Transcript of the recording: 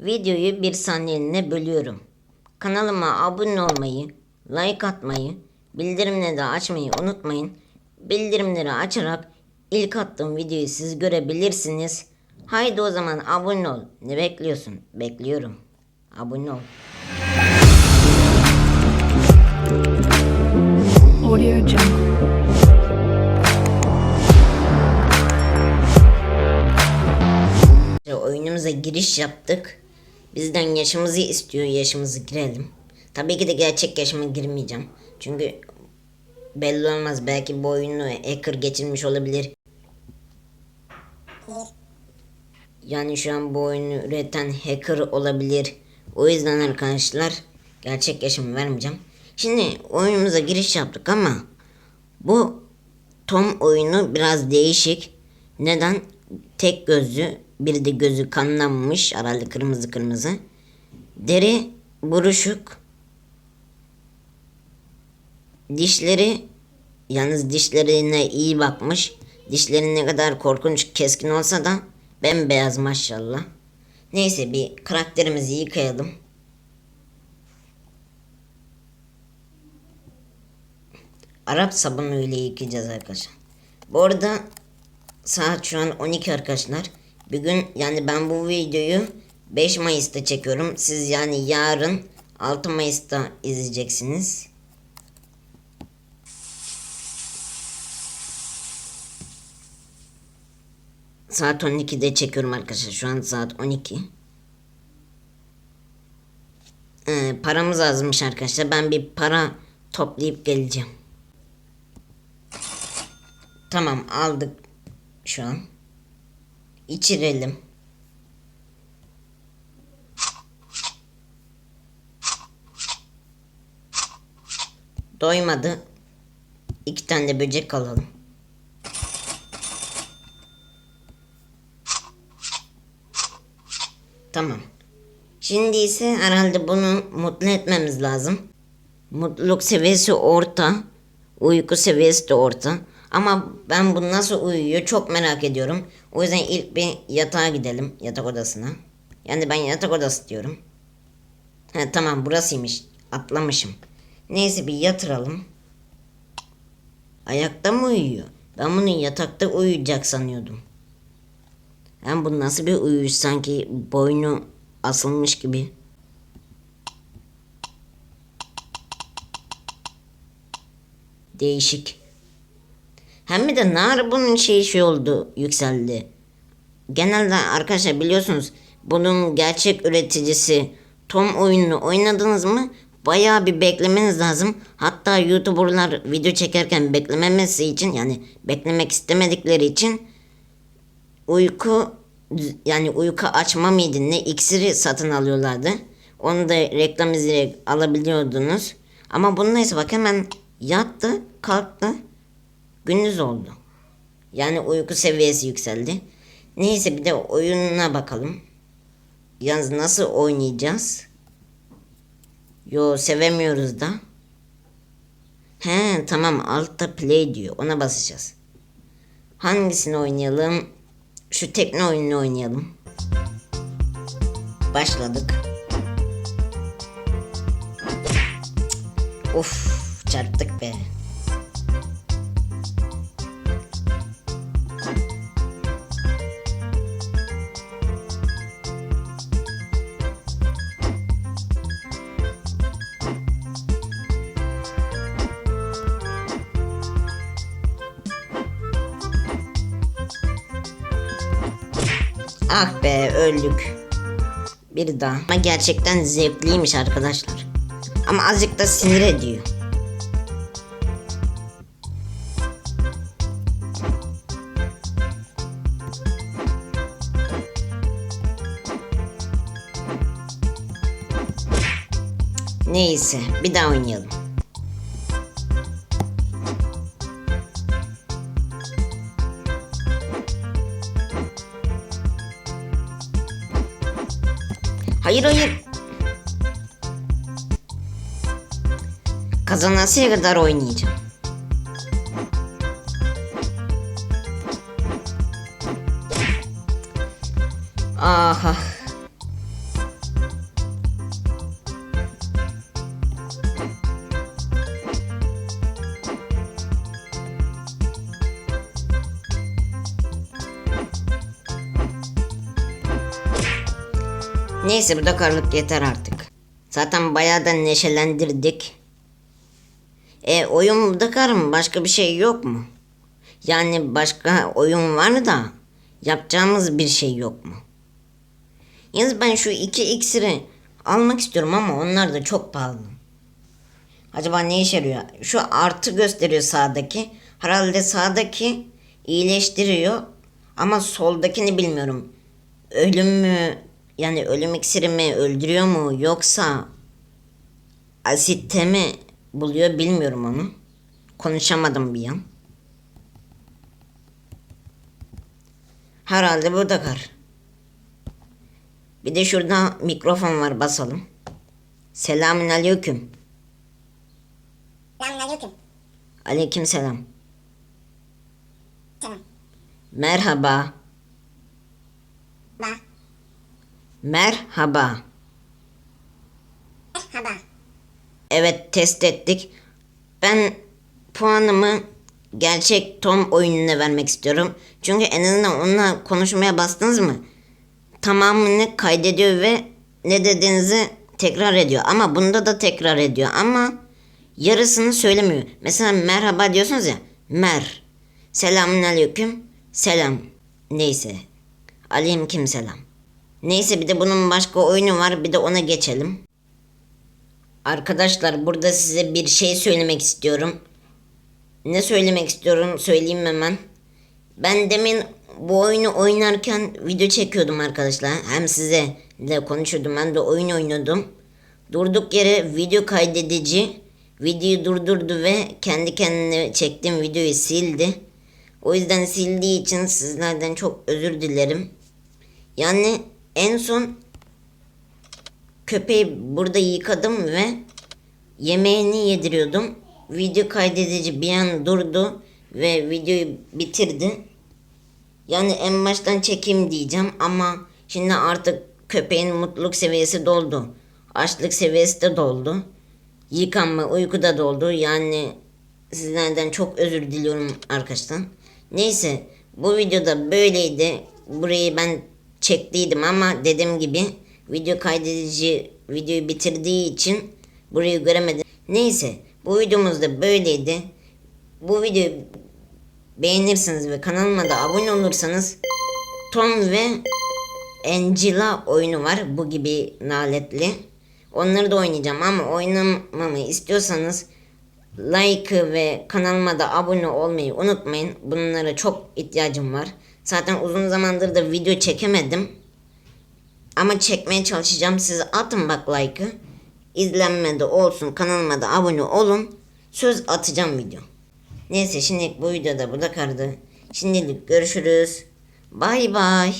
Videoyu bir saniyeliğine bölüyorum. Kanalıma abone olmayı, like atmayı, bildirimleri de açmayı unutmayın. Bildirimleri açarak ilk attığım videoyu siz görebilirsiniz. Haydi o zaman abone ol. Ne bekliyorsun? Bekliyorum. Abone ol. Audio Jungle. Oyunumuza giriş yaptık. Bizden yaşımızı istiyor. Yaşımızı girelim. Tabii ki de gerçek yaşıma girmeyeceğim. Çünkü belli olmaz. Belki bu oyunu hacker geçirmiş olabilir. Yani şu an bu oyunu üreten hacker olabilir. O yüzden arkadaşlar gerçek yaşımı vermeyeceğim. Şimdi oyunumuza giriş yaptık ama bu Tom oyunu biraz değişik. Neden? Tek gözlü, bir de gözü kanlanmış, herhalde kırmızı kırmızı. Deri buruşuk. Dişleri, yalnız dişlerine iyi bakmış. Dişleri ne kadar korkunç, keskin olsa da bembeyaz maşallah. Neyse bir karakterimizi yıkayalım. Arap sabunuyla yıkayacağız arkadaşlar. Bu arada saat şu an 12 arkadaşlar. Bugün yani ben bu videoyu 5 Mayıs'ta çekiyorum. Siz yani yarın 6 Mayıs'ta izleyeceksiniz. Saat 12'de çekiyorum arkadaşlar. Şu an saat 12. Ee, paramız azmış arkadaşlar. Ben bir para toplayıp geleceğim. Tamam aldık şu an. İçirelim. Doymadı. İki tane de böcek alalım. Tamam. Şimdi ise herhalde bunu mutlu etmemiz lazım. Mutluluk seviyesi orta. Uyku seviyesi de orta. Ama ben bu nasıl uyuyor çok merak ediyorum. O yüzden ilk bir yatağa gidelim. Yatak odasına. Yani ben yatak odası diyorum. He tamam burasıymış. Atlamışım. Neyse bir yatıralım. Ayakta mı uyuyor? Ben bunu yatakta uyuyacak sanıyordum. Hem bu nasıl bir uyuş sanki boynu asılmış gibi. Değişik. Hem de nar bunun şeyi şey oldu yükseldi. Genelde arkadaşlar biliyorsunuz bunun gerçek üreticisi Tom oyununu oynadınız mı? Bayağı bir beklemeniz lazım. Hatta YouTuber'lar video çekerken beklememesi için yani beklemek istemedikleri için uyku yani uyku açma mıydı ne iksiri satın alıyorlardı. Onu da reklam izleyerek alabiliyordunuz. Ama bunun neyse bak hemen yattı kalktı gündüz oldu. Yani uyku seviyesi yükseldi. Neyse bir de oyununa bakalım. Yalnız nasıl oynayacağız? Yo sevemiyoruz da. He tamam altta play diyor. Ona basacağız. Hangisini oynayalım? Şu tekne oyununu oynayalım. Başladık. Of çarptık be. Ah be öldük. Bir daha. Ama gerçekten zevkliymiş arkadaşlar. Ama azıcık da sinir ediyor. Neyse bir daha oynayalım. Hayır hayır. Kazanasıya kadar oynayacağım. Neyse bu da karlık yeter artık. Zaten bayağı da neşelendirdik. E oyun bu da kar mı? Başka bir şey yok mu? Yani başka oyun var da yapacağımız bir şey yok mu? Yalnız ben şu iki iksiri almak istiyorum ama onlar da çok pahalı. Acaba ne işe yarıyor? Şu artı gösteriyor sağdaki. Herhalde sağdaki iyileştiriyor. Ama soldakini bilmiyorum. Ölüm mü yani ölüm iksiri mi öldürüyor mu yoksa asitte mi buluyor bilmiyorum onu. Konuşamadım bir an. Herhalde bu da kar. Bir de şurada mikrofon var basalım. Selamün aleyküm. Selamünaleyküm. Aleyküm selam. Selam. Merhaba. Merhaba. Merhaba. Evet test ettik. Ben puanımı gerçek Tom oyununa vermek istiyorum. Çünkü en azından onunla konuşmaya bastınız mı? Tamamını kaydediyor ve ne dediğinizi tekrar ediyor. Ama bunda da tekrar ediyor. Ama yarısını söylemiyor. Mesela merhaba diyorsunuz ya. Mer. Selamun aleyküm. Selam. Neyse. Aleyküm selam. Neyse bir de bunun başka oyunu var. Bir de ona geçelim. Arkadaşlar burada size bir şey söylemek istiyorum. Ne söylemek istiyorum söyleyeyim hemen. Ben demin bu oyunu oynarken video çekiyordum arkadaşlar. Hem size de konuşuyordum. Ben de oyun oynuyordum. Durduk yere video kaydedici videoyu durdurdu ve kendi kendine çektiğim videoyu sildi. O yüzden sildiği için sizlerden çok özür dilerim. Yani en son köpeği burada yıkadım ve yemeğini yediriyordum. Video kaydedici bir an durdu ve videoyu bitirdi. Yani en baştan çekeyim diyeceğim ama şimdi artık köpeğin mutluluk seviyesi doldu. Açlık seviyesi de doldu. Yıkanma uyku da doldu. Yani sizlerden çok özür diliyorum arkadaşlar. Neyse bu videoda böyleydi. Burayı ben çektiydim ama dediğim gibi video kaydedici videoyu bitirdiği için burayı göremedim. Neyse bu videomuz da böyleydi. Bu videoyu beğenirsiniz ve kanalıma da abone olursanız Tom ve Angela oyunu var. Bu gibi naletli. Onları da oynayacağım ama oynamamı istiyorsanız like ve kanalıma da abone olmayı unutmayın. Bunlara çok ihtiyacım var. Zaten uzun zamandır da video çekemedim. Ama çekmeye çalışacağım. Siz atın bak like'ı. İzlenme de olsun. Kanalıma da abone olun. Söz atacağım video. Neyse şimdilik bu videoda burada kaldı. Şimdilik görüşürüz. Bay bay.